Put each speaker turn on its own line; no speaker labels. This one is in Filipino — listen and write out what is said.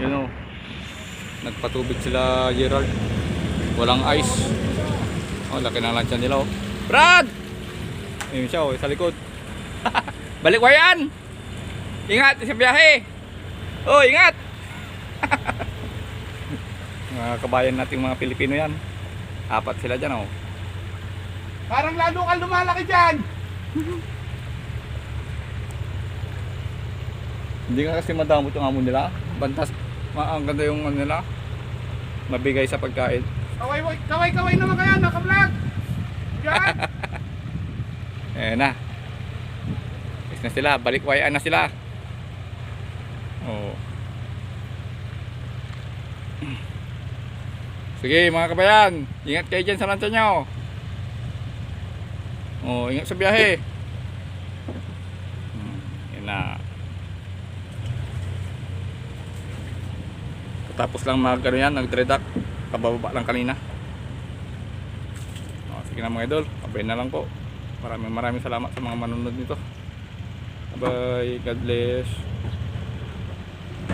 Yun o. Nagpatubig sila Gerald. Walang ice. Oh, laki ng lansya nila oh. Brad! Ayun siya oh, sa likod. Balik wayan! Ingat sa biyahe! Oh, ingat! mga kabayan nating mga Pilipino yan. Apat sila dyan oh.
Parang lalo kang lumalaki dyan.
Hindi nga kasi madamot yung amo nila. Bantas, ang ganda yung ano nila. Mabigay sa pagkain.
Kaway, kaway, kaway naman kaya, naka-vlog. Yan.
Eh na. Is na sila, balik wayan na sila. Oh. Sige mga kabayan, ingat kayo dyan sa lansa nyo. Oh, ingat sa biyahe. Hmm, yun na. Tapos lang mag ano yan, nag-dreadak. Kabababa lang kanina. Oh, sige na mga idol, abay na lang po. Maraming maraming salamat sa mga manunod nito. Bye, God bless.